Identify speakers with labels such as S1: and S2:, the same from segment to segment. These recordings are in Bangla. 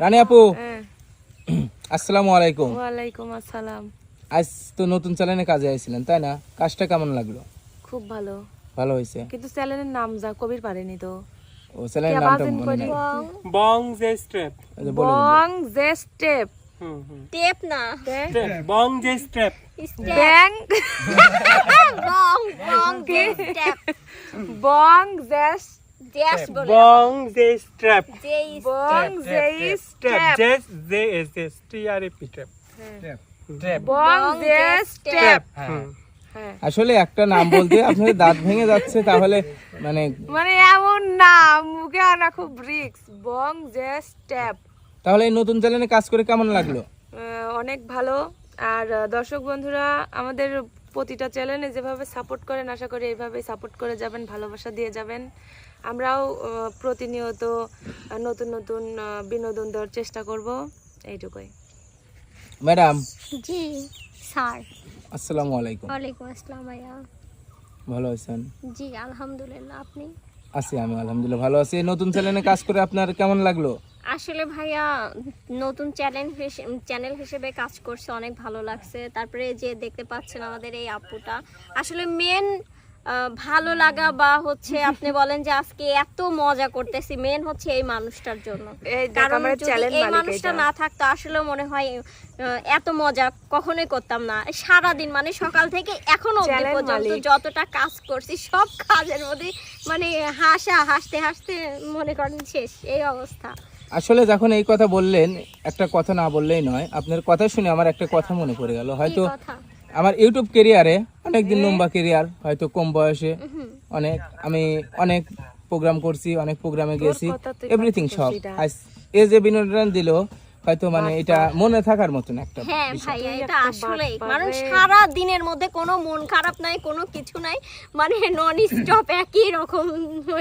S1: রানী আপু।
S2: হ্যাঁ।
S1: আসসালামু আলাইকুম।
S2: ওয়ালাইকুম আসসালাম।
S1: আজ তো নতুন চ্যানেলে কাজে আইছিলেন তাই না? কাজটা কেমন লাগল?
S2: খুব ভালো।
S1: ভালো হয়েছে?
S2: কিন্তু চ্যানেলের নাম যা কবির পারেনি তো।
S1: ও চ্যানেলের নামটা মনে? নাই।
S3: বং
S1: বলে দিন।
S2: বং জে স্টেপ।
S3: হুম হুম।
S4: টেপ না।
S3: বং স্ট্রেপ
S4: স্টেপ।
S2: ব্যাং।
S4: বং বং স্টেপ।
S2: বং জে
S4: ড্যাশ বলে
S3: বং যে স্ট্রেপ
S4: যে
S2: বং J
S3: strep
S2: step
S3: J J S S T R A P strep
S2: Bong J হ্যাঁ।
S1: আসলে একটা নাম বলতে আপনাদের দাঁত ভেঙে যাচ্ছে তাহলে মানে
S2: মানে এমন না মুখে আনা খুব রিক্স বং জে স্টেপ
S1: তাহলে এই নতুন চ্যানেলে কাজ করে কেমন লাগল?
S2: অনেক ভালো। আর দর্শক বন্ধুরা আমাদের প্রতিটা চ্যানেলে যেভাবে সাপোর্ট করেন আশা করি এইভাবে সাপোর্ট করে যাবেন ভালোবাসা দিয়ে যাবেন। আমরাও প্রতিনিয়ত নতুন নতুন বিনোদন দেওয়ার চেষ্টা করব। এইটুকুই।
S1: ম্যাডাম।
S4: জি স্যার।
S1: আসসালামু আলাইকুম।
S4: ওয়ালাইকুম আসসালাম ভাইয়া।
S1: ভালো আছেন?
S4: জি আলহামদুলিল্লাহ। আপনি?
S1: আছি আমি আলহামদুলিল্লাহ ভালো আছি। নতুন চ্যানেলে কাজ করে আপনার কেমন লাগল?
S4: আসলে ভাইয়া নতুন চ্যানেল চ্যানেল হিসেবে কাজ করছে অনেক ভালো লাগছে। তারপরে যে দেখতে পাচ্ছেন আমাদের এই আপুটা। আসলে মেন ভালো লাগা বা হচ্ছে আপনি বলেন যে আজকে এত মজা করতেছি মেন হচ্ছে এই মানুষটার জন্য।
S2: এই
S4: কারণ মানুষটা না থাকতো আসলে মনে হয় এত মজা কখনোই করতাম না। সারা দিন মানে সকাল থেকে এখনও অবধি পর্যন্ত যতটা কাজ করছি সব কাজের মধ্যে মানে হাসা হাসতে হাসতে মনে করেন শেষ এই অবস্থা।
S1: আসলে যখন এই কথা বললেন একটা কথা না বললেই নয় আপনার কথা শুনে আমার একটা কথা মনে পড়ে গেল। হয়তো আমার ইউটিউব কেরিয়ারে অনেক দিন লম্বা কেরিয়ার হয়তো কম বয়সে অনেক আমি অনেক প্রোগ্রাম করছি অনেক প্রোগ্রামে গেছি এভরিথিং সব। এ যে বিনোদন দিল হয়তো মানে এটা মনে থাকার মতন একটা
S4: হ্যাঁ
S2: তুই
S4: এটা
S2: একটা
S4: আসলেই।
S2: বাটপার
S4: মানে
S2: রে।
S4: সারা দিনের মধ্যে কোনো মন খারাপ নাই কোনো কিছু নাই মানে নন স্টপ একই রকম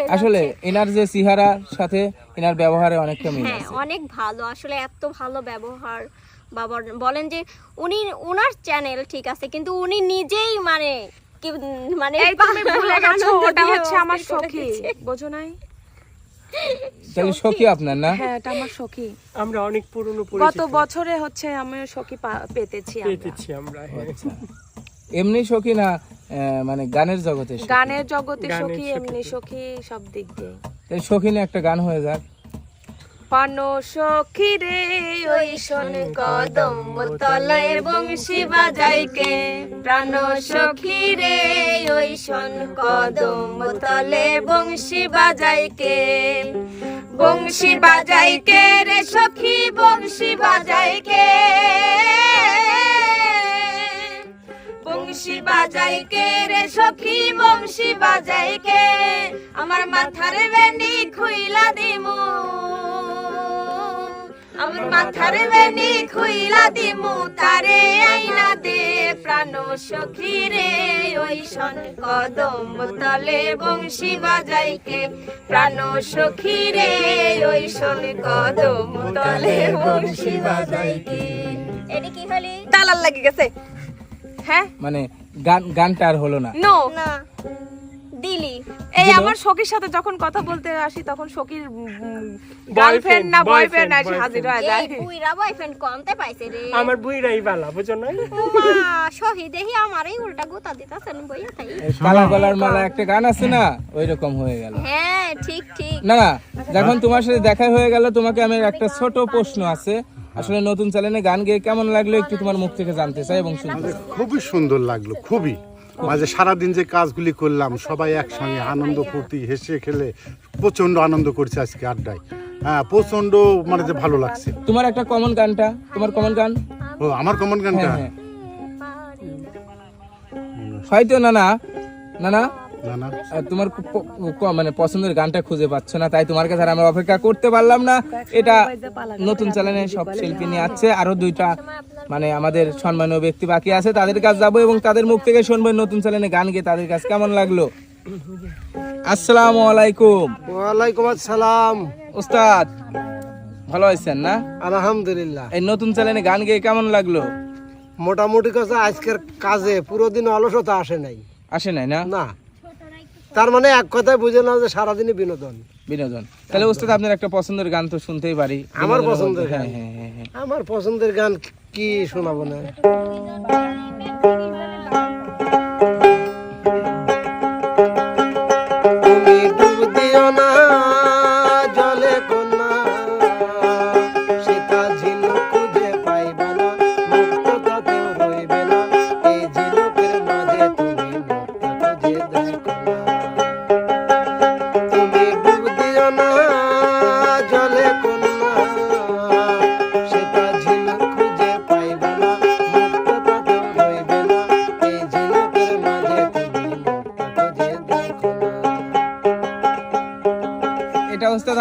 S1: আসলে এনার যে চেহারার সাথে এনার ব্যবহারে অনেকটা মিল
S4: হ্যাঁ
S1: আছে।
S4: অনেক ভালো। আসলে এত ভালো ব্যবহার। বাবা বলেন যে উনি ওনার চ্যানেল ঠিক আছে কিন্তু উনি নিজেই মানে মানে
S2: ভুলে গেছো ওটা হচ্ছে আমার সখী বোঝো নাই?
S1: তাহলে সখী। আপনার না?
S2: হ্যাঁ এটা আমার সখী।
S3: আমরা অনেক পুরনো
S2: গত বছরে হচ্ছে আমি সখী পেতেছি আমরা।
S3: পেতেছি আমরা হ্যাঁ।
S1: আচ্ছা। এমনি সখী না আহ, মানে গানের জগতে সখী?
S2: গানের জগতে সখী। এমনি সখী সব দিক দিয়ে।
S1: তাই সখী একটা গান হয়ে যাক।
S2: পান সখী রে, ওই শোন কদম তলায় বংশী বাজাইকে। প্রাণ সখী রে, ওই শোন কদম তলে বংশী বাজাইকে। বংশী বাজাইকে রে সখী, বংশী বাজাইকে। বংশী বাজাইকে রে সখী, বংশী বাজাইকে। আমার মাথার বেনি খুইলা দিমু। আমার মাথার বেনি খুইলা দিমু তারে আইনা দে। প্রাণ সখী রে ওই শন কদম তলে বংশী বাজাইকে প্রাণ সখী রে ওই শন কদম তলে বংশী বাজাইকে
S4: এটা কি হলি?
S2: তালার লাগে গেছে। হ্যাঁ?
S1: মানে গান গানটা আর হলো না।
S2: নো
S4: না। দিলি।
S2: এই আমার সখীর সাথে যখন কথা বলতে আসি তখন সখীর গার্লফ্রেন্ড না বয়ফ্রেন্ড আসি হাজির হয়ে যায়।
S4: বুইরা বয়ফ্রেন্ড কমতে পাইছে রে।
S3: আমার বুইরাই বালা বুঝো না
S4: মা শহীদ দেখি আমারই উল্টা গুতা দিতাছেন বইয়া তাই
S1: কালা গলার মালা একটা গান আছে না? ওই রকম হয়ে গেল।
S4: হ্যাঁ ঠিক ঠিক।
S1: না না যখন তোমার সাথে দেখা হয়ে গেল তোমাকে আমি একটা ছোট প্রশ্ন আছে। আসলে নতুন চ্যানেলে গান গেয়ে কেমন লাগল একটু তোমার মুখ থেকে জানতে চাই এবং শুনতে
S5: খুবই সুন্দর লাগল খুবই। মাঝে সারাদিন যে কাজগুলি করলাম সবাই একসঙ্গে আনন্দ ফুর্তি হেসে খেলে প্রচণ্ড আনন্দ করছে আজকে আড্ডায়। হ্যাঁ প্রচণ্ড মানে যে ভালো লাগছে।
S1: তোমার একটা কমন গানটা? তোমার কমন গান?
S5: ও আমার কমন গানটা?
S1: হ্যাঁ হ্যাঁ। হয়তো না না না না তোমার মানে পছন্দের গানটা খুঁজে পাচ্ছ না তাই তোমার কাছে আমরা অপেক্ষা করতে পারলাম না। এটা নতুন চ্যানেলে সব শিল্পী নিয়ে আছে আরও দুইটা মানে আমাদের সম্মানীয় ব্যক্তি বাকি আছে তাদের কাছে যাব এবং তাদের মুখ থেকে শুনব নতুন চ্যানেলে গান গিয়ে তাদের কাছে কেমন লাগল। আসসালামু আলাইকুম।
S6: ওয়ালাইকুম আসসালাম।
S1: ওস্তাদ ভালো আছেন না?
S6: আলহামদুলিল্লাহ।
S1: এই নতুন চ্যানেলে গান গেয়ে কেমন লাগল?
S6: মোটামুটি কথা আজকের কাজে পুরো দিন অলসতা আসে নাই।
S1: আসে নাই না?
S6: না। তার মানে এক কথায় বুঝে না যে সারাদিনই বিনোদন।
S1: বিনোদন। তাহলে ওস্তাদ আপনার একটা পছন্দের গান তো শুনতেই পারি।
S6: আমার পছন্দের গান?
S1: হ্যাঁ হ্যাঁ হ্যাঁ হ্যাঁ।
S6: আমার পছন্দের গান কি শোনাবো না?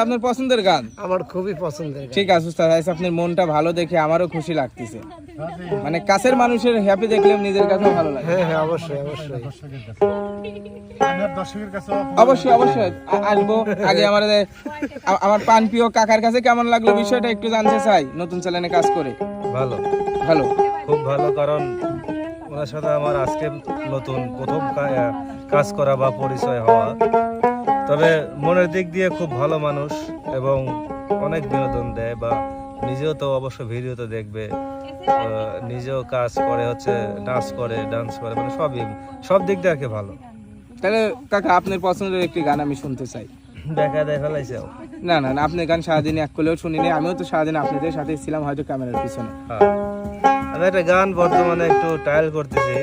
S1: আপনার পছন্দের গান?
S6: আমার খুবই পছন্দের
S1: ঠিক আছে উস্তাদ আজ আপনার মনটা ভালো দেখে আমারও খুশি লাগতেছে। মানে কাছের মানুষের হ্যাপি দেখলে নিজের কাছেও ভালো লাগে।
S6: হ্যাঁ হ্যাঁ অবশ্যই অবশ্যই।
S5: কাছে
S1: অবশ্যই অবশ্যই আসব। আগে আমার আমার পান প্রিয় কাকার কাছে কেমন লাগল বিষয়টা একটু জানতে চাই নতুন চ্যানেলে কাজ করে।
S7: ভালো।
S1: ভালো।
S7: খুব ভালো কারণ ওনার সাথে আমার আজকে নতুন প্রথম কাজ করা বা পরিচয় হওয়া। তবে মনের দিক দিয়ে খুব ভালো মানুষ এবং অনেক বিনোদন দেয় বা নিজেও তো অবশ্য ভিডিওতে দেখবে নিজেও কাজ করে হচ্ছে নাচ করে ডান্স করে মানে সবই সব দিক দিয়ে আর কি ভালো।
S1: তাহলে কাকা আপনার পছন্দের একটি গান আমি শুনতে চাই।
S7: দেখা দেয় ফেলাইছে
S1: না না না আপনার গান সারাদিন এক করলেও শুনিনি আমিও তো সারাদিন আপনাদের সাথে ছিলাম হয়তো ক্যামেরার পিছনে।
S7: হ্যাঁ। আমি একটা গান বর্তমানে একটু ট্রায়াল করতেছি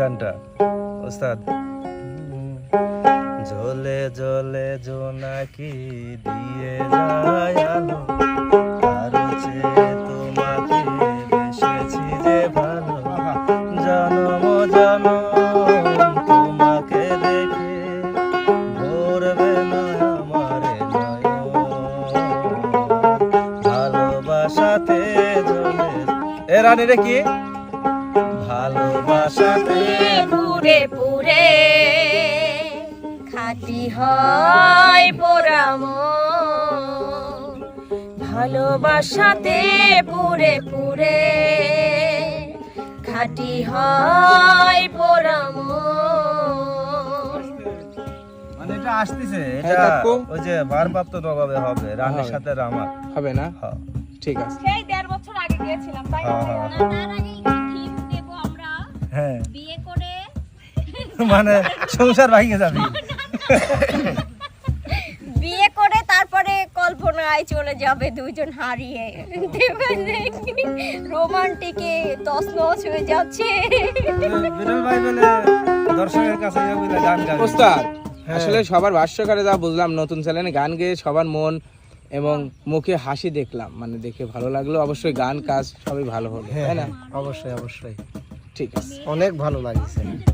S7: গানটা। ওস্তাদ জলে জলে জোনাকি দিয়ে যায় আলো। আরও তোমাকে বেসেছি যে ভালো। জনম জনম তোমাকে দেখে ভরবে না আমারে ভালোবাসাতে জলে এ রানী রে কি? ভালোবাসাতে
S2: পুরে পুরে। হয় পোড়াম ভালোবাসাতে পুরে পুরে খাটি হয় পোড়াম
S7: মানে এটা আসতেছে
S1: হ্যাঁ,
S7: এটা ওই যে ভারপ্রাপ্ত নবাবে হবে রানীর। সাথে
S1: হবে না? ঠিক আছে।
S2: সেই দেড় বছর আগে গিয়েছিলাম তাই
S7: হ্যাঁ।
S4: তার আগে থিম দেব আমরা বিয়ে করে
S7: মানে সংসার ভাঙে যাবে।
S4: বিয়ে করে তারপরে কল্পনায় চলে যাবে দুইজন হারিয়ে। রোমান্টিকে তছনছ হয়ে যাচ্ছে।
S7: বিরল ভাই বলে দর্শকের কাছে গান
S1: ওস্তাদ আসলে সবার ভাষ্যকারে যা বুঝলাম নতুন চ্যানেলে গান গেয়ে সবার মন এবং মুখে হাসি দেখলাম। মানে দেখে ভালো লাগল। অবশ্যই গান কাজ সবই ভালো হলো তাই না?
S6: অবশ্যই অবশ্যই।
S1: ঠিক আছে।
S6: অনেক ভালো লাগছে।